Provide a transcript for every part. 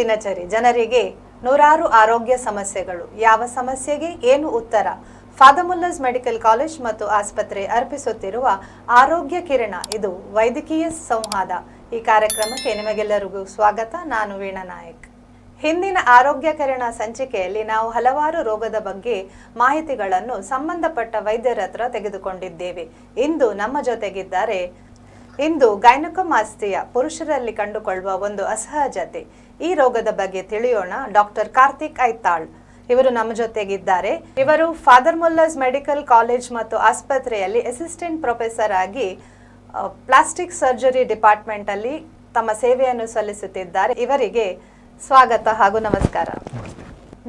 ದಿನಚರಿ ಜನರಿಗೆ ನೂರಾರು ಆರೋಗ್ಯ ಸಮಸ್ಯೆಗಳು. ಯಾವ ಸಮಸ್ಯೆಗೆ ಏನು ಉತ್ತರ? ಫಾದಮುಲ್ಲಸ್ ಮೆಡಿಕಲ್ ಕಾಲೇಜ್ ಮತ್ತು ಆಸ್ಪತ್ರೆ ಅರ್ಪಿಸುತ್ತಿರುವ ಆರೋಗ್ಯ ಕಿರಣ. ಇದು ವೈದ್ಯಕೀಯ ಸಂವಾದ. ಈ ಕಾರ್ಯಕ್ರಮಕ್ಕೆ ನಿಮಗೆಲ್ಲರಿಗೂ ಸ್ವಾಗತ. ನಾನು ವೀಣಾ ನಾಯಕ್. ಹಿಂದಿನ ಆರೋಗ್ಯ ಕಿರಣ ಸಂಚಿಕೆಯಲ್ಲಿ ನಾವು ಹಲವಾರು ರೋಗದ ಬಗ್ಗೆ ಮಾಹಿತಿಗಳನ್ನು ಸಂಬಂಧಪಟ್ಟ ವೈದ್ಯರ ಹತ್ರ ತೆಗೆದುಕೊಂಡಿದ್ದೇವೆ. ಇಂದು ನಮ್ಮ ಜೊತೆಗಿದ್ದಾರೆ ಇಂದು ಗೈನಕೋಮಾಸ್ತಿಯ ಪುರುಷರಲ್ಲಿ ಕಂಡುಕೊಳ್ಳುವ ಒಂದು ಅಸಹಜತೆ. ಈ ರೋಗದ ಬಗ್ಗೆ ತಿಳಿಯೋಣ ಡಾಕ್ಟರ್ ಕಾರ್ತಿಕ್ ಐತಾಳ್. ಇವರು ನಮ್ಮ ಜೊತೆಗಿದ್ದಾರೆ. ಇವರು ಫಾದರ್ ಮುಲ್ಲರ್ಸ್ ಮೆಡಿಕಲ್ ಕಾಲೇಜ್ ಮತ್ತು ಆಸ್ಪತ್ರೆಯಲ್ಲಿ ಅಸಿಸ್ಟೆಂಟ್ ಪ್ರೊಫೆಸರ್ ಆಗಿ ಪ್ಲಾಸ್ಟಿಕ್ ಸರ್ಜರಿ ಡಿಪಾರ್ಟ್ಮೆಂಟ್ ಅಲ್ಲಿ ತಮ್ಮ ಸೇವೆಯನ್ನು ಸಲ್ಲಿಸುತ್ತಿದ್ದಾರೆ. ಇವರಿಗೆ ಸ್ವಾಗತ ಹಾಗೂ ನಮಸ್ಕಾರ.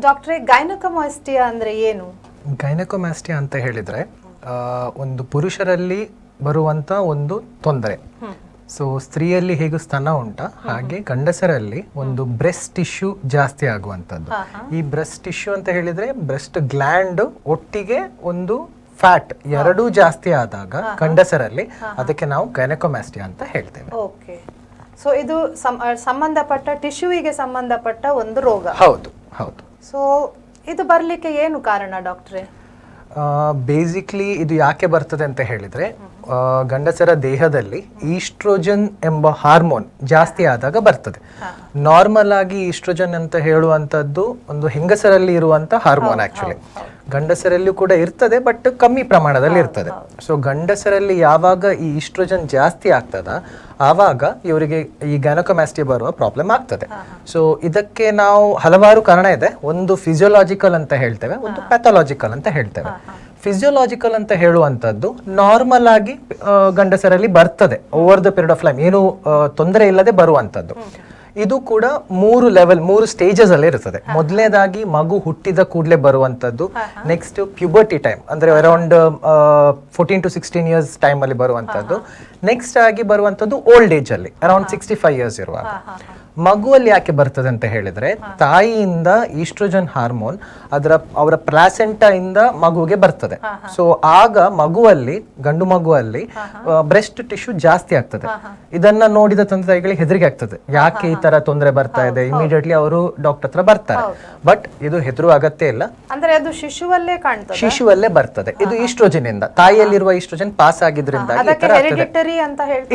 ಡಾಕ್ಟ್ರೇ ಗೈನಕೊಮಾಸ್ಟಿಯಾ ಅಂದ್ರೆ ಏನು? ಗೈನಕೊಮಾಸ್ಟಿಯಾ ಅಂತ ಹೇಳಿದ್ರೆ ಒಂದು ಪುರುಷರಲ್ಲಿ ಬರುವಂತ ಒಂದು ತೊಂದರೆ. ಸೊ ಸ್ತ್ರೀಯಲ್ಲಿ ಹೇಗೂ ಸ್ತನ ಉಂಟ? ಹಾಗೆ ಗಂಡಸರಲ್ಲಿ ಒಂದು ಬ್ರೆಸ್ಟ್ ಟಿಶ್ಯೂ ಜಾಸ್ತಿ ಆಗುವಂಥದ್ದು. ಈ ಬ್ರೆಸ್ಟ್ ಟಿಶ್ಯೂ ಅಂತ ಹೇಳಿದ್ರೆ ಬ್ರೆಸ್ಟ್ ಗ್ಲ್ಯಾಂಡ್ ಒಟ್ಟಿಗೆ ಒಂದು ಫ್ಯಾಟ್ ಎರಡೂ ಜಾಸ್ತಿ ಆದಾಗ ಗಂಡಸರಲ್ಲಿ ಅದಕ್ಕೆ ನಾವು ಗೈನಕೋಮ್ಯಾಸ್ಟಿಯಾ ಅಂತ ಹೇಳ್ತೇವೆ. ಓಕೆ. ಸೊ ಇದು ಸಂಬಂಧಪಟ್ಟ ಟಿಶ್ಯೂವಿಗೆ ಸಂಬಂಧಪಟ್ಟ ಒಂದು ರೋಗ. ಹೌದು ಹೌದು. ಸೊ ಇದು ಬರಲಿಕ್ಕೆ ಏನು ಕಾರಣ ಡಾಕ್ಟ್ರೆ? ಬೇಸಿಕ್ಲಿ ಇದು ಯಾಕೆ ಬರ್ತದೆ ಅಂತ ಹೇಳಿದ್ರೆ ಗಂಡಸರ ದೇಹದಲ್ಲಿ ಈಸ್ಟ್ರೋಜನ್ ಎಂಬ ಹಾರ್ಮೋನ್ ಜಾಸ್ತಿ ಆದಾಗ ಬರ್ತದೆ. ನಾರ್ಮಲ್ ಆಗಿ ಈಸ್ಟ್ರೋಜನ್ ಅಂತ ಹೇಳುವಂತದ್ದು ಒಂದು ಹೆಂಗಸರಲ್ಲಿ ಇರುವಂತ ಹಾರ್ಮೋನ್ ಆಕ್ಚುಲಿ ಗಂಡಸರಲ್ಲೂ ಕೂಡ ಇರ್ತದೆ ಬಟ್ ಕಮ್ಮಿ ಪ್ರಮಾಣದಲ್ಲಿ ಇರ್ತದೆ. ಸೊ ಗಂಡಸರಲ್ಲಿ ಯಾವಾಗ ಈ ಈಸ್ಟ್ರೋಜನ್ ಜಾಸ್ತಿ ಆಗ್ತದ ಆವಾಗ ಇವರಿಗೆ ಈ ಗ್ಯಾನೊಕೊಮ್ಯಾಸ್ಟಿ ಬರುವ ಪ್ರಾಬ್ಲಮ್ ಆಗ್ತದೆ. ಸೊ ಇದಕ್ಕೆ ನಾವು ಹಲವಾರು ಕಾರಣ ಇದೆ. ಒಂದು ಫಿಸಿಯೋಲಾಜಿಕಲ್ ಅಂತ ಹೇಳ್ತೇವೆ ಒಂದು ಪ್ಯಾಥಾಲಜಿಕಲ್ ಅಂತ ಹೇಳ್ತೇವೆ. ಫಿಸಿಯೋಲಾಜಿಕಲ್ ಅಂತ ಹೇಳುವಂಥದ್ದು ನಾರ್ಮಲ್ ಆಗಿ ಗಂಡಸರಲ್ಲಿ ಬರ್ತದೆ over the period of life ಏನು ತೊಂದರೆ ಇಲ್ಲದೆ ಬರುವಂಥದ್ದು. ಇದು ಕೂಡ ಮೂರು ಲೆವೆಲ್ ಮೂರು ಸ್ಟೇಜಸ್ ಅಲ್ಲಿ ಇರ್ತದೆ. ಮೊದಲನೇದಾಗಿ ಮಗು ಹುಟ್ಟಿದ ಕೂಡಲೇ ಬರುವಂತದ್ದು ನೆಕ್ಸ್ಟ್ ಪ್ಯೂಬರ್ಟಿ ಟೈಮ್ ಅಂದ್ರೆ around fourteen to sixteen years time ಅಲ್ಲಿ ಬರುವಂತದ್ದು ನೆಕ್ಸ್ಟ್ ಆಗಿ ಬರುವಂತದ್ದು ಓಲ್ಡ್ ಏಜ್ ಅಲ್ಲಿ ಅರೌಂಡ್ ಸಿಕ್ಸ್ಟಿ ಫೈವ್ ಇಯರ್ಸ್ ಇರುವಾಗ. ಮಗುವಲ್ಲಿ ಯಾಕೆ ಬರ್ತದೆ ಅಂತ ಹೇಳಿದ್ರೆ ತಾಯಿಯಿಂದ ಈಸ್ಟ್ರೋಜನ್ ಹಾರ್ಮೋನ್ ಅದರ ಅವರ ಪ್ಲಾಸೆಂಟಾ ಇಂದ ಮಗುವಿಗೆ ಬರ್ತದೆ. ಸೊ ಆಗ ಮಗುವಲ್ಲಿ ಗಂಡು ಮಗುವಲ್ಲಿ ಬ್ರೆಸ್ಟ್ ಟಿಶ್ಯೂ ಜಾಸ್ತಿ ಆಗ್ತದೆ. ಇದನ್ನ ನೋಡಿದ ತಂದೆ ತಾಯಿಗಳಿಗೆ ಹೆದರಿಕೆ ಆಗ್ತದೆ. ಯಾಕೆ ಈ ತರ ತೊಂದರೆ ಬರ್ತಾ ಇದೆ? ಇಮಿಡಿಯೇಟ್ಲಿ ಅವರು ಡಾಕ್ಟರ್ ಹತ್ರ ಬರ್ತಾರೆ. ಬಟ್ ಇದು ಹೆದರುವ ಅಗತ್ಯ ಇಲ್ಲ. ಅಂದ್ರೆ ಅದು ಶಿಶುವಲ್ಲೇ ಕಾಣ್ತದೆ? ಶಿಶುವಲ್ಲೇ ಬರ್ತದೆ. ಇದು ಈಸ್ಟ್ರೋಜನ್ ಇಂದ ತಾಯಿಯಲ್ಲಿರುವ ಈಸ್ಟ್ರೋಜನ್ ಪಾಸ್ ಆಗಿದ್ರಿಂದ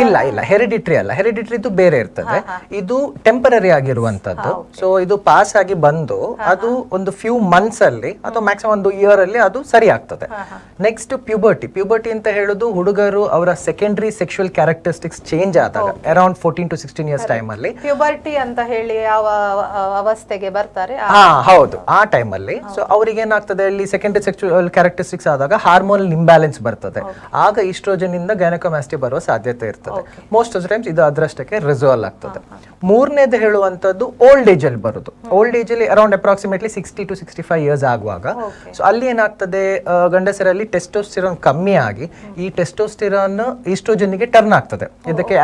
ಇಲ್ಲ ಇಲ್ಲ. ಹೆರಿಡಿಟ್ರಿ ಅಲ್ಲ. ಹೆರಿಡಿಟ್ರಿ ಇದು ಬೇರೆ ಇರ್ತದೆ. ಇದು ಟೆಂಪರರಿ ಆಗಿರುವಂತದ್ದು ಸೊ ಇದು ಪಾಸ್ ಆಗಿ ಬಂದು ಅದು ಒಂದು ಫ್ಯೂ ಮಂತ್ಸ್ ಅಲ್ಲಿ ಅಥವಾ ಮ್ಯಾಕ್ಸಿಮಮ್ ಒಂದು ಇಯರ್ ಅಲ್ಲಿ ಅದು ಸರಿ ಆಗ್ತದೆ. ನೆಕ್ಸ್ಟ್ ಪ್ಯೂಬರ್ಟಿ ಪ್ಯೂಬರ್ಟಿ ಅಂತ ಹೇಳುದು ಹುಡುಗರು ಅವರ ಸೆಕೆಂಡರಿ ಸೆಕ್ಷುವಲ್ ಕ್ಯಾರೆಕ್ಟರಿಸ್ಟಿಕ್ಸ್ ಚೇಂಜ್ ಆದಾಗ around fourteen to sixteen years time ಅಲ್ಲಿ ಪ್ಯೂಬರ್ಟಿ ಅಂತ ಹೇಳಿ ಯಾವ ಅವಸ್ಥೆಗೆ ಬರ್ತಾರೆ. ಹಾ ಹೌದು. ಆ ಟೈಮ್ ಅಲ್ಲಿ. ಸೊ ಅವ್ರಿಗೆ ಏನಾಗ್ತದೆ? ಅಲ್ಲಿ ಸೆಕೆಂಡರಿ ಸೆಕ್ಚುಯಲ್ ಕ್ಯಾರೆಕ್ಟರಿಸ್ಟಿಕ್ಸ್ ಆದಾಗ ಹಾರ್ಮೋನಲ್ ಇಂಬ್ಯಾಲೆನ್ಸ್ ಬರ್ತದೆ. ಆಗ ಈಸ್ಟ್ರೋಜನ್ ಇಂದ ಗ್ಯಾನಕೋಮ್ಯಾಸ್ಟಿ ಬರುವ ಸಾಧ್ಯತೆ ಇರ್ತದೆ. ಮೋಸ್ಟ್ ಆಫ್ ಟೈಮ್ಸ್ ಇದು ಅದರಷ್ಟಕ್ಕೆ ರಿಸಾಲ್ವ್ ಆಗ್ತದೆ. ಮೂರನೇದು ಹೇಳುವಂತದ್ದು ಓಲ್ಡ್ ಏಜ್ ಅಲ್ಲಿ ಬರುದು. ಓಲ್ಡ್ ಏಜ್ ಅಲ್ಲಿ around approximately sixty to sixty five years ಆಗುವಾಗ ಸೊ ಅಲ್ಲಿ ಏನಾಗ್ತದೆ ಗಂಡಸರಲ್ಲಿ ಟೆಸ್ಟೋಸ್ಟಿರೋನ್ ಕಮ್ಮಿ ಆಗಿ ಈ ಟೆಸ್ಟೋಸ್ಟಿರಾನ್ ಈಸ್ಟ್ರೋಜನ್ಗೆ ಟರ್ನ್ ಆಗ್ತದೆ. ಇದಕ್ಕೆ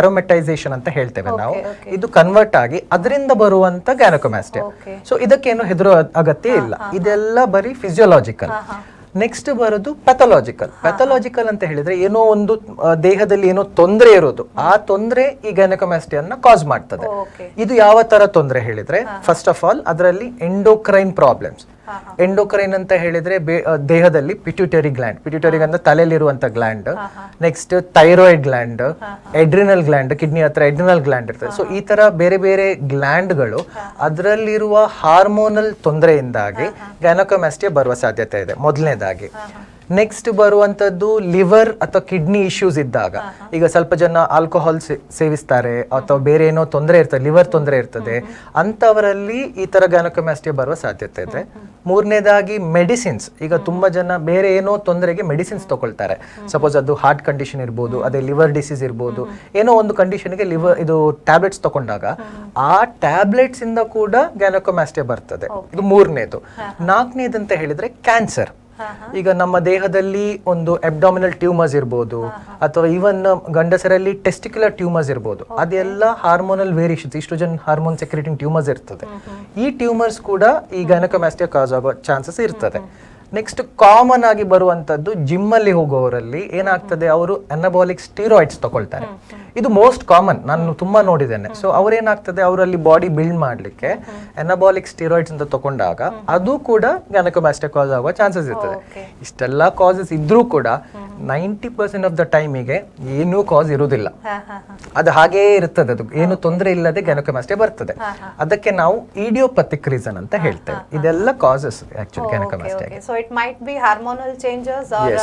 ಆರೋಮೆಟೈಸೇಷನ್ ಅಂತ ಹೇಳ್ತೇವೆ ನಾವು. ಇದು ಕನ್ವರ್ಟ್ ಆಗಿ ಅದರಿಂದ ಬರುವಂತ ಗ್ಯಾನಕೊಮ್ಯಾಸ್ಟಿಯಾ. ಸೊ ಇದಕ್ಕೇನು ಹೆದರೋ ಅಗತ್ಯ ಇಲ್ಲ. ಇದೆಲ್ಲ ಬರೀ ಫಿಸಿಯೋಲಾಜಿಕಲ್ ನೆಕ್ಸ್ಟ್ ಬರೋದು ಪ್ಯಾಥಾಲಜಿಕಲ್ ಪ್ಯಾಥಾಲಜಿಕಲ್ ಅಂತ ಹೇಳಿದ್ರೆ ಏನೋ ಒಂದು ದೇಹದಲ್ಲಿ ಏನೋ ತೊಂದರೆ ಇರೋದು. ಆ ತೊಂದರೆ ಈ ಗೈನಕೋಮ್ಯಾಸ್ಟಿಯನ್ನ ಕಾಸ್ ಮಾಡ್ತದೆ. ಇದು ಯಾವ ತರ ತೊಂದರೆ ಹೇಳಿದ್ರೆ ಫಸ್ಟ್ ಆಫ್ ಆಲ್ ಅದರಲ್ಲಿ ಎಂಡೋಕ್ರೈನ್ ಪ್ರಾಬ್ಲಮ್ಸ್ ಎಂಡೋಕ್ರೈನ್ ಅಂತ ಹೇಳಿದ್ರೆ ದೇಹದಲ್ಲಿ ಪಿಟ್ಯೂಟರಿ ಗ್ಲ್ಯಾಂಡ್ ಪಿಟ್ಯೂಟರಿ ಅಂದ್ರೆ ತಲೆಯಲ್ಲಿರುವಂತ gland next thyroid gland adrenal gland kidney ಹತ್ರ ಎಡ್ರಿನಲ್ ಗ್ಲ್ಯಾಂಡ್ ಇರ್ತದೆ. ಸೊ ಈ ತರ ಬೇರೆ ಬೇರೆ ಗ್ಲ್ಯಾಂಡ್ಗಳು ಅದರಲ್ಲಿರುವ ಹಾರ್ಮೋನಲ್ ತೊಂದರೆಯಿಂದಾಗಿ ಗ್ಯಾನಕೋಮ್ಯಾಸ್ಟಿಯಾ ಬರುವ ಸಾಧ್ಯತೆ ಇದೆ. ಮೊದಲನೇದಾಗಿ. ನೆಕ್ಸ್ಟ್ ಬರುವಂತದ್ದು ಲಿವರ್ ಅಥವಾ ಕಿಡ್ನಿ ಇಶ್ಯೂಸ್ ಇದ್ದಾಗ. ಈಗ ಸ್ವಲ್ಪ ಜನ ಆಲ್ಕೋಹಾಲ್ ಸೇವಿಸ್ತಾರೆ ಅಥವಾ ಬೇರೆ ಏನೋ ತೊಂದರೆ ಇರ್ತದೆ ಲಿವರ್ ತೊಂದರೆ ಇರ್ತದೆ. ಅಂತವರಲ್ಲಿ ಈ ಥರ ಗ್ಯಾನಕೋಮ್ಯಾಸ್ಟಿಯಾ ಬರುವ ಸಾಧ್ಯತೆ ಇದೆ. ಮೂರನೇದಾಗಿ ಮೆಡಿಸಿನ್ಸ್ ಈಗ ತುಂಬಾ ಜನ ಬೇರೆ ಏನೋ ತೊಂದರೆಗೆ ಮೆಡಿಸಿನ್ಸ್ ತೊಗೊಳ್ತಾರೆ. ಸಪೋಸ್ ಅದು ಹಾರ್ಟ್ ಕಂಡೀಷನ್ ಇರ್ಬೋದು ಅದೇ ಲಿವರ್ ಡಿಸೀಸ್ ಇರ್ಬೋದು ಏನೋ ಒಂದು ಕಂಡೀಷನ್ಗೆ ಲಿವರ್ ಇದು ಟ್ಯಾಬ್ಲೆಟ್ಸ್ ತಗೊಂಡಾಗ ಆ ಟ್ಯಾಬ್ಲೆಟ್ಸ್ ಇಂದ ಕೂಡ ಗ್ಯಾನಕೊಮ್ಯಾಸ್ಟಿ ಬರ್ತದೆ. ಇದು ಮೂರನೇದು. ನಾಲ್ಕನೇದಂತ ಅಂತ ಹೇಳಿದ್ರೆ ಕ್ಯಾನ್ಸರ್ ಈಗ ನಮ್ಮ ದೇಹದಲ್ಲಿ ಒಂದು ಅಬ್ಡಾಮಿನಲ್ ಟ್ಯೂಮರ್ಸ್ ಇರ್ಬೋದು ಅಥವಾ ಈವನ್ ಗಂಡಸರಲ್ಲಿ ಟೆಸ್ಟಿಕ್ಯುಲರ್ ಟ್ಯೂಮರ್ಸ್ ಇರ್ಬೋದು. ಅದೆಲ್ಲ ಹಾರ್ಮೋನಲ್ ವೇರಿಯೇಷನ್ಸ್ ಜನ ಹಾರ್ಮೋನ್ ಸೆಕ್ರೆಟಿಂಗ್ ಟ್ಯೂಮರ್ಸ್ ಇರ್ತದೆ. ಈ ಟ್ಯೂಮರ್ಸ್ ಕೂಡ ಈ ಗೈನಕೋಮ್ಯಾಸ್ಟಿಯಾ ಕಾಸ್ ಆಗೋ ಚಾನ್ಸಸ್ ಇರ್ತದೆ. ನೆಕ್ಸ್ಟ್ ಕಾಮನ್ ಆಗಿ ಬರುವಂತದ್ದು ಜಿಮ್ ಅಲ್ಲಿ ಹೋಗುವವರಲ್ಲಿ ಏನಾಗ್ತದೆ? ಅವರು ಅನಬಾಲಿಕ್ ಸ್ಟೀರಾಯ್ಡ್ಸ್ ತಗೊಳ್ತಾರೆ. ಇದು ಮೋಸ್ಟ್ ಕಾಮನ್ ನಾನು ತುಂಬಾ ನೋಡಿದ್ದೇನೆ. ಸೊ ಅವ್ರೇನಾಗ್ತದೆ? ಅವರಲ್ಲಿ ಬಾಡಿ ಬಿಲ್ಡ್ ಮಾಡ್ಲಿಕ್ಕೆ ಎನಬಾಲಿಕ್ ಸ್ಟಿರಾಯ್ಡ್ಸ್ ಅಂತ ತಗೊಂಡಾಗ ಅದು ಕೂಡ ಗ್ಯಾನಕೋಮ್ಯಾಸ್ಟಿಕ್ ಕಾಸ್ ಆಗುವ ಚಾನ್ಸಸ್ ಇರ್ತದೆ. ಇಷ್ಟೆಲ್ಲ ಕಾಸಸ್ ಇದ್ರೂ ಕೂಡ ನೈಂಟಿ ಪರ್ಸೆಂಟ್ ಆಫ್ ದ ಟೈಮಿಗೆ ಏನೂ ಕಾಸ್ ಇರುವುದಿಲ್ಲ. ಅದು ಹಾಗೇ ಇರ್ತದೆ. ಅದು ಏನು ತೊಂದರೆ ಇಲ್ಲದೆ ಗ್ಯಾನಕೋಮ್ಯಾಸ್ಟಿಯಾ ಬರ್ತದೆ. ಅದಕ್ಕೆ ನಾವು ಇಡಿಯೋಪಥಿಕ್ ರೀಸನ್ ಅಂತ ಹೇಳ್ತೇವೆ. ಇದೆಲ್ಲ causes actually ಗ್ಯಾನಕೋಮ್ಯಾಸ್ಟಿಯಾಗೆ so it might be hormonal changes or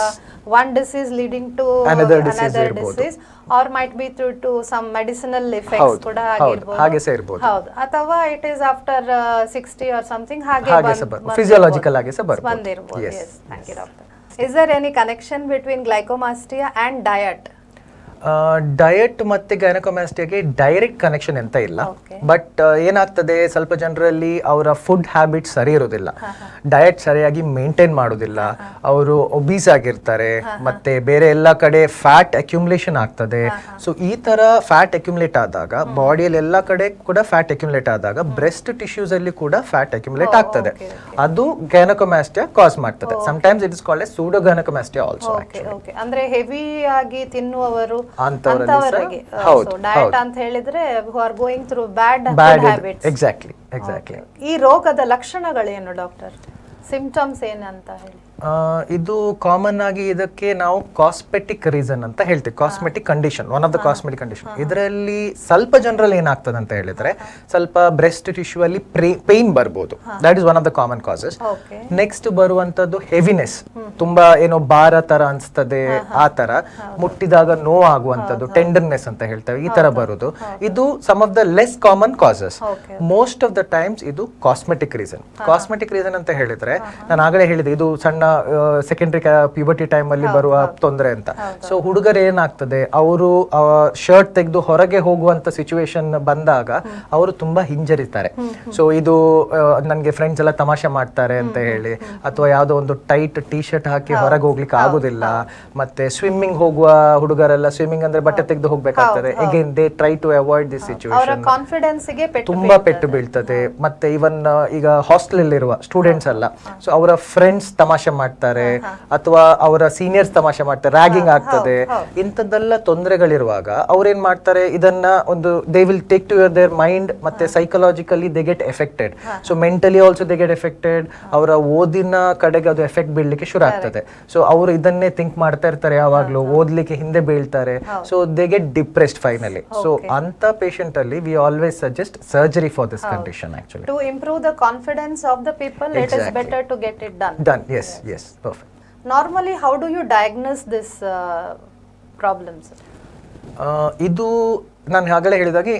one disease leading to another leading to might be through to some medicinal might be through to some medicinal effects ಹೌದು, ಕೂಡ ಆಗಿರ್ಬೋದು. ಹಾಗೆ ಸಹ ಇರ್ಬೋದು. ಹೌದು. ಅಥವಾ it is after sixty or something ಹಾಗೆ physiological ಆಗಿ ಸಹ. ಬಂದಿರ್ಬೋದು. Yes thank you doctor is there any connection between gynaecomastia and diet diet ಮತ್ತೆ ಗೈನಕೊಮ್ಯಾಸ್ಟಿಯಾಗೆ ಡೈರೆಕ್ಟ್ ಕನೆಕ್ಷನ್ ಎಂತ ಇಲ್ಲ. ಬಟ್ ಏನಾಗ್ತದೆ ಸ್ವಲ್ಪ ಜನರಲ್ಲಿ ಅವರ ಫುಡ್ ಹ್ಯಾಬಿಟ್ ಸರಿ ಇರೋದಿಲ್ಲ. ಡಯಟ್ ಸರಿಯಾಗಿ ಮೇಂಟೈನ್ ಮಾಡೋದಿಲ್ಲ. ಅವರು ಒಬೀಸ್ ಆಗಿರ್ತಾರೆ. ಮತ್ತೆ ಬೇರೆ ಎಲ್ಲ ಕಡೆ ಫ್ಯಾಟ್ ಅಕ್ಯುಮುಲೇಷನ್ ಆಗ್ತದೆ. ಸೊ ಈ ತರ ಫ್ಯಾಟ್ ಅಕ್ಯುಮುಲೇಟ್ ಆದಾಗ ಬಾಡಿಯಲ್ಲಿ ಎಲ್ಲ ಕಡೆ ಕೂಡ ಫ್ಯಾಟ್ ಅಕ್ಯುಮುಲೇಟ್ ಆದಾಗ ಬ್ರೆಸ್ಟ್ ಟಿಶ್ಯೂಸ್ ಅಲ್ಲಿ ಕೂಡ ಫ್ಯಾಟ್ ಅಕ್ಯುಮುಲೇಟ್ ಆಗ್ತದೆ. ಅದು ಗೈನಕೊಮ್ಯಾಸ್ಟಿಯಾ ಕಾಸ್ ಮಾಡ್ತದೆ. Sometimes it is called pseudo gynaecomastia also ಅಂದರೆ ಹೆವಿ ಆಗಿ ತಿನ್ನುವವರು ಅಂತವರಿಗೆ ಡಯಟ್ ಅಂತ ಹೇಳಿದ್ರೆ who are going through bad habits exactly exactly ಈ ರೋಗದ ಲಕ್ಷಣಗಳೇನು ಡಾಕ್ಟರ್ ಸಿಂಪ್ಟಮ್ಸ್ ಏನಂತ ಹೇಳಿ. ಇದು ಕಾಮನ್ ಆಗಿ ಇದಕ್ಕೆ ನಾವು ಕಾಸ್ಮೆಟಿಕ್ ರೀಸನ್ ಅಂತ ಹೇಳ್ತೀವಿ. Cosmetic condition one of the cosmetic condition ಇದರಲ್ಲಿ ಸ್ವಲ್ಪ ಜನರಲ್ಲಿ ಏನಾಗ್ತದೆ ಅಂತ ಹೇಳಿದ್ರೆ ಸ್ವಲ್ಪ ಬ್ರೆಸ್ಟ್ ಟಿಶ್ಯೂ ಅಲ್ಲಿ ಪೇನ್ ಬರ್ಬೋದು. That is one of the common causes next ಬರುವಂತದ್ದು ಹೆವಿನೆಸ್ ತುಂಬಾ ಏನೋ ಭಾರ ತರ ಅನ್ಸ್ತದೆ ಆ ತರ. ಮುಟ್ಟಿದಾಗ ನೋ ಆಗುವಂತದ್ದು ಟೆಂಡರ್ನೆಸ್ ಅಂತ ಹೇಳ್ತೇವೆ ಈ ತರ ಬರುದು ಇದು some of the less common causes. Most of the times ಇದು ಕಾಸ್ಮೆಟಿಕ್ ರೀಸನ್ ಕಾಸ್ಮೆಟಿಕ್ ರೀಸನ್ ಅಂತ ಹೇಳಿದ್ರೆ ನಾನು ಆಗಲೇ ಹೇಳಿದೆ ಇದು ಸಣ್ಣ ಸೆಕೆಂಡ್ರಿ ಪ್ಯೂಬರ್ಟಿ ಟೈಮ್ ಅಲ್ಲಿ ಬರುವ ತೊಂದರೆ ಅಂತ. ಸೊ ಹುಡುಗರು ಏನಾಗ್ತದೆ ಅವರು ಶರ್ಟ್ ತೆಗೆದು ಹೊರಗೆ ಹೋಗುವಂತ ಸಿಚುವೇಶನ್ ಬಂದಾಗ ಅವರು ತುಂಬಾ ಹಿಂಜರಿತಾರೆ. ಸೊ ಇದು ನನಗೆ ಫ್ರೆಂಡ್ಸ್ ಎಲ್ಲ ತಮಾಷೆ ಮಾಡ್ತಾರೆ ಅಂತ ಹೇಳಿ. ಅಥವಾ ಯಾವುದೋ ಒಂದು ಟೈಟ್ ಟಿ ಶರ್ಟ್ ಹಾಕಿ ಹೊರಗೆ ಹೋಗ್ಲಿಕ್ಕೆ ಆಗುದಿಲ್ಲ. ಮತ್ತೆ ಸ್ವಿಮ್ಮಿಂಗ್ ಹೋಗುವ ಹುಡುಗರೆಲ್ಲ ಸ್ವಿಮ್ಮಿಂಗ್ ಅಂದ್ರೆ ಬಟ್ಟೆ ತೆಗೆದು ಹೋಗ್ಬೇಕಾಗ್ತದೆ. Again they try to avoid this situation confidence ತುಂಬಾ ಪೆಟ್ಟು ಬೀಳ್ತದೆ. ಮತ್ತೆ ಇವನ್ ಈಗ ಹಾಸ್ಟೆಲ್ ಅಲ್ಲಿರುವ ಸ್ಟೂಡೆಂಟ್ಸ್ ಅಲ್ಲ. ಸೊ ಅವರ ಫ್ರೆಂಡ್ಸ್ ತಮಾಷೆ ಮಾಡ್ತಾರೆ ಅಥವಾ ಅವರ ಸೀನಿಯರ್ಸ್ ತಮಾಷೆ ಮಾಡ್ತಾರೆ ರ್ಯಾಗಿಂಗ್ ಆಗ್ತದೆ ಇಂಥದ್ದೆಲ್ಲ ತೊಂದರೆಗಳಿರುವಾಗ ಅವ್ರೇನ್ ಮಾಡ್ತಾರೆ ಇದನ್ನ ಒಂದು they will take to your their mind ಮತ್ತೆ psychologically they get affected so mentally also they get affected ಅವರ ಓದಿನ ಕಡೆಗೆ ಅದು ಎಫೆಕ್ಟ್ ಬೀಳಲಿಕ್ಕೆ ಶುರು ಆಗ್ತದೆ. ಸೊ ಅವರು ಇದನ್ನೇ ಥಿಂಕ್ ಮಾಡ್ತಾ ಇರ್ತಾರೆ ಯಾವಾಗ್ಲೂ ಓದ್ಲಿಕ್ಕೆ ಹಿಂದೆ ಬೀಳ್ತಾರೆ. So they get depressed finally so ಅಂತ ಪೇಷಂಟ್ ಅಲ್ಲಿ we always suggest surgery for this condition actually to improve the confidence of the people it is better to get it done done yes yes perfect normally how do you diagnose this problems ಇದು ನಾನು ಆಗಲೇ ಹೇಳಿದಾಗೆ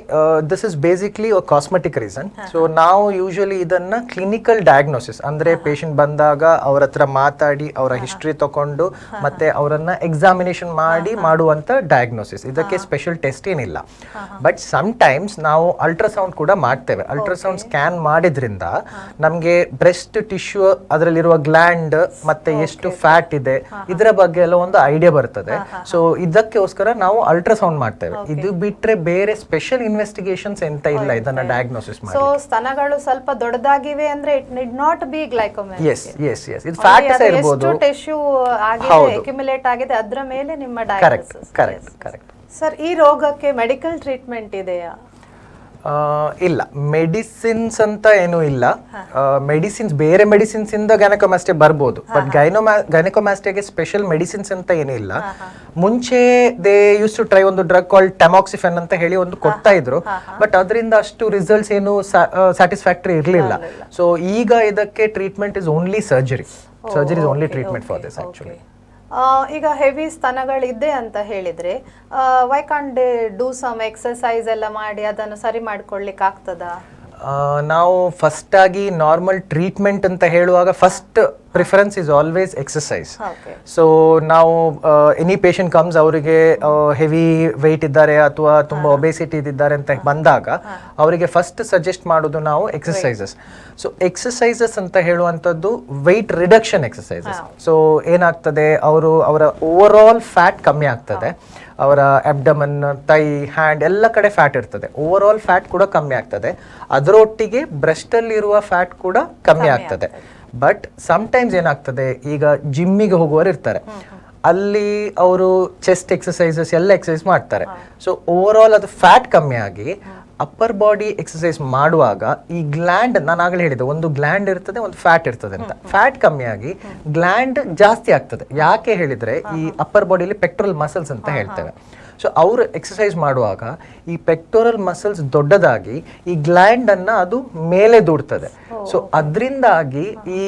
this is basically cosmetic reason so ನಾವು usually ಇದನ್ನು clinical diagnosis ಅಂದರೆ patient ಬಂದಾಗ ಅವ್ರ ಹತ್ರ ಮಾತಾಡಿ ಅವರ ಹಿಸ್ಟ್ರಿ ತಗೊಂಡು ಮತ್ತೆ ಅವರನ್ನು ಎಕ್ಸಾಮಿನೇಷನ್ ಮಾಡಿ ಮಾಡುವಂಥ ಡಯಾಗ್ನೋಸಿಸ್ ಇದಕ್ಕೆ ಸ್ಪೆಷಲ್ ಟೆಸ್ಟ್ ಏನಿಲ್ಲ. ಬಟ್ ಸಮ್ ಟೈಮ್ಸ್ ನಾವು ಅಲ್ಟ್ರಾಸೌಂಡ್ ಕೂಡ ಮಾಡ್ತೇವೆ. ಅಲ್ಟ್ರಾಸೌಂಡ್ ಸ್ಕ್ಯಾನ್ ಮಾಡಿದ್ರಿಂದ ನಮಗೆ ಬ್ರೆಸ್ಟ್ ಟಿಶ್ಯೂ ಅದರಲ್ಲಿರುವ ಗ್ಲ್ಯಾಂಡ್ ಮತ್ತೆ ಎಷ್ಟು ಫ್ಯಾಟ್ ಇದೆ ಇದರ ಬಗ್ಗೆ ಎಲ್ಲ ಒಂದು ಐಡಿಯಾ ಬರ್ತದೆ. ಸೊ ಇದಕ್ಕೋಸ್ಕರ ನಾವು ಅಲ್ಟ್ರಾಸೌಂಡ್ ಮಾಡ್ತೇವೆ. ಇದು ಬಿಟ್ರೆ ಬೇರೆ ಸ್ಪೆಷಲ್ ಇನ್ವೆಸ್ಟಿಗೇಷನ್ಸ್ ಎಂತ ಇಲ್ಲ ಇದನ್ನ ಡಯಾಗ್ನೋಸಿಸ್ ಮಾಡಿ ಸೊ ಸ್ತನಗಳು ಸ್ವಲ್ಪ ದೊಡ್ಡದಾಗಿವೆ ಅಂದ್ರೆ ಇಟ್ ನಿಡ್ ನಾಟ್ ಬಿ ಗ್ಲೈಕೋಮೆನ್ ಎಸ್ ಎಸ್ ಎಸ್ ಇದು ಫ್ಯಾಟ್ ಸಹ ಇರಬಹುದು ಟಿಶ್ಯೂ ಆಗಿದೆ. ಅಕ್ಯುಮುಲೇಟ್ ಆಗಿದೆ ಅದರ ಮೇಲೆ ನಿಮ್ಮ diagnosis correct correct correct sir ಈ ರೋಗಕ್ಕೆ ಮೆಡಿಕಲ್ ಟ್ರೀಟ್ಮೆಂಟ್ ಇದೆಯಾ? ಇಲ್ಲ. ಮೆಡಿಸಿನ್ಸ್ ಅಂತ ಏನೂ ಇಲ್ಲ. ಮೆಡಿಸಿನ್ಸ್ ಬೇರೆ ಮೆಡಿಸಿನ್ಸ್ ಇಂದ ಗೈನಕೋಮ್ಯಾಸ್ಟೆ ಬರ್ಬೋದು. ಬಟ್ ಗೈನೋಮ್ಯಾ ಗೈನಕೋಮ್ಯಾಸ್ಟೆಗೆ ಸ್ಪೆಷಲ್ ಮೆಡಿಸಿನ್ಸ್ ಅಂತ ಏನೂ ಇಲ್ಲ. ಮುಂಚೆ ದೇ ಯೂಸ್ ಟು ಟ್ರೈ ಒಂದು ಡ್ರಗ್ ಕಾಲ್ ಟೆಮಾಕ್ಸಿಫೆನ್ ಅಂತ ಹೇಳಿ ಒಂದು ಕೊಡ್ತಾ ಇದ್ರು. ಬಟ್ ಅದರಿಂದ ಅಷ್ಟು ರಿಸಲ್ಟ್ಸ್ ಏನು ಸ್ಯಾಟಿಸ್ಫ್ಯಾಕ್ಟರಿ ಇರಲಿಲ್ಲ. ಸೊ ಈಗ ಇದಕ್ಕೆ treatment is only surgery surgery is only treatment for this actually ಈಗ ಹೆವಿ ಸ್ತನಗಳಿದೆ ಅಂತ ಹೇಳಿದ್ರೆ why they do some exercise ಎಲ್ಲ ಮಾಡಿ, ಅದನ್ನು ಸರಿ ಮಾಡ್ಕೊಳ್ಲಿಕ್ಕೆ ಆಗ್ತದಾ ನಾವು ಫಸ್ಟ್ ಆಗಿ ನಾರ್ಮಲ್ ಟ್ರೀಟ್ಮೆಂಟ್ ಅಂತ ಹೇಳುವಾಗ first preference is always exercise so ನಾವು ಎನಿ ಪೇಷಂಟ್ ಕಮ್ಸ್ ಅವರಿಗೆ ಹೆವಿ ವೆಯ್ಟ್ ಇದ್ದಾರೆ ಅಥವಾ ತುಂಬ ಒಬೆಸಿಟಿ ಇದ್ದಾರೆ ಅಂತ ಬಂದಾಗ ಅವರಿಗೆ ಫಸ್ಟ್ ಸಜೆಸ್ಟ್ ಮಾಡೋದು ನಾವು ಎಕ್ಸಸೈಸಸ್ ಸೊ ಎಕ್ಸಸೈಸಸ್ ಅಂತ ಹೇಳುವಂಥದ್ದು ವೆಯ್ಟ್ ರಿಡಕ್ಷನ್ ಎಕ್ಸಸೈಸಸ್ ಸೊ ಏನಾಗ್ತದೆ? ಅವರು ಅವರ ಓವರ್ ಆಲ್ ಫ್ಯಾಟ್ ಕಮ್ಮಿ ಆಗ್ತದೆ. ಅವರ ಅಬ್ಡಮನ್ ತೈ ಹ್ಯಾಂಡ್ ಎಲ್ಲ ಕಡೆ ಫ್ಯಾಟ್ ಇರ್ತದೆ. ಓವರ್ ಆಲ್ ಫ್ಯಾಟ್ ಕೂಡ ಕಮ್ಮಿ ಆಗ್ತದೆ. ಅದರೊಟ್ಟಿಗೆ ಬ್ರೆಸ್ಟ್ ಅಲ್ಲಿ ಇರುವ ಫ್ಯಾಟ್ ಕೂಡ ಕಮ್ಮಿ ಆಗ್ತದೆ. ಬಟ್ ಟೈಮ್ಸ್ ಏನಾಗ್ತದೆ? ಈಗ ಜಿಮ್ಮಿಗೆ ಹೋಗುವವರು ಇರ್ತಾರೆ. ಅಲ್ಲಿ ಅವರು ಚೆಸ್ಟ್ ಎಕ್ಸಸೈಸಸ್ ಎಲ್ಲ ಎಕ್ಸಸೈಸ್ ಮಾಡ್ತಾರೆ. ಸೊ ಓವರ್ ಆಲ್ ಅದು ಫ್ಯಾಟ್ ಕಮ್ಮಿ ಆಗಿ ಅಪ್ಪರ್ ಬಾಡಿ ಎಕ್ಸಸೈಸ್ ಮಾಡುವಾಗ ಈ ಗ್ಲ್ಯಾಂಡ್ ನಾನು ಆಗಲೇ ಹೇಳಿದೆ ಒಂದು ಗ್ಲ್ಯಾಂಡ್ ಇರ್ತದೆ ಒಂದು ಫ್ಯಾಟ್ ಇರ್ತದೆ ಅಂತ. ಫ್ಯಾಟ್ ಕಮ್ಮಿ ಆಗಿ ಗ್ಲ್ಯಾಂಡ್ ಜಾಸ್ತಿ ಆಗ್ತದೆ. ಯಾಕೆ ಹೇಳಿದ್ರೆ ಈ ಅಪ್ಪರ್ ಬಾಡಿಯಲ್ಲಿ ಪೆಟ್ರೋಲ್ ಮಸಲ್ಸ್ ಅಂತ ಹೇಳ್ತೇವೆ. ಸೊ ಅವರು ಎಕ್ಸಸೈಸ್ ಮಾಡುವಾಗ ಈ ಪೆಕ್ಟೋರಲ್ ಮಸಲ್ಸ್ ದೊಡ್ಡದಾಗಿ ಈ ಗ್ಲ್ಯಾಂಡ್ ಅನ್ನ ಅದು ಮೇಲೆ ದೂಡ್ತದೆ. ಸೊ ಅದರಿಂದಾಗಿ ಈ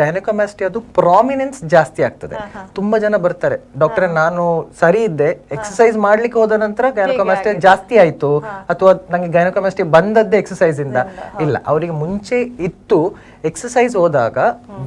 ಗೈನಕೊಮ್ಯಾಸ್ಟಿ ಅದು ಪ್ರಾಮಿನೆನ್ಸ್ ಜಾಸ್ತಿ ಆಗ್ತದೆ. ತುಂಬಾ ಜನ ಬರ್ತಾರೆ. ಡಾಕ್ಟರ್ ನಾನು ಸರಿ ಇದ್ದೆ ಎಕ್ಸಸೈಸ್ ಮಾಡ್ಲಿಕ್ಕೆ ಹೋದ ನಂತರ ಗೈನಕೊಮ್ಯಾಸ್ಟಿ ಜಾಸ್ತಿ ಆಯ್ತು. ಅಥವಾ ನಂಗೆ ಗೈನಕೊಮ್ಯಾಸ್ಟಿ ಬಂದದ್ದೇ ಎಕ್ಸಸೈಸ್ ಇಂದ. ಇಲ್ಲ ಅವರಿಗೆ ಮುಂಚೆ ಇತ್ತು. ಎಕ್ಸಸೈಸ್ ಹೋದಾಗ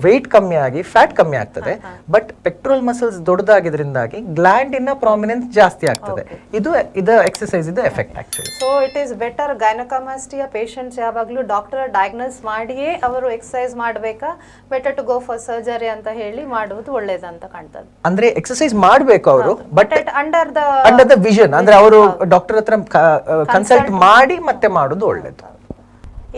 ವೆಯ್ಟ್ ಕಮ್ಮಿ ಆಗಿ ಫ್ಯಾಟ್ ಕಮ್ಮಿ ಆಗ್ತದೆ. ಬಟ್ ಪೆಟ್ರೋಲ್ ಮಸಲ್ಸ್ ದೊಡ್ಡದಾಗಿದ್ರಿಂದಾಗಿ ಗ್ಲ್ಯಾಂಡಿನ ಇನ್ನ ಪ್ರಾಮಿನೆನ್ಸ್ ಜಾಸ್ತಿ ಆಗ್ತದೆ. ಇದು ಇದು ಎಕ್ಸಸೈಸ್ ಇದು effect actually so it is better gynecomastia patients ಯಾವಾಗಲೂ ಡಾಕ್ಟರ್ ಡಯಾಗ್ನೋಸ್ ಮಾಡಿಯೇ ಅವರು ಎಕ್ಸಸೈಸ್ ಮಾಡಬೇಕಾ? Better to go for surgery ಅಂತ ಹೇಳಿ ಮಾಡುವುದು ಒಳ್ಳೇದಂತ ಕಾಣ್ತದೆ. ಅಂದ್ರೆ ಎಕ್ಸಸೈಸ್ ಮಾಡಬೇಕು ಅವರು but under the under the vision ಅಂದ್ರೆ ಅವರು ಡಾಕ್ಟರ್ ಹತ್ರ ಕನ್ಸಲ್ಟ್ ಮಾಡಿ. ಮತ್ತೆ ಮಾಡೋದು ಒಳ್ಳೇದು.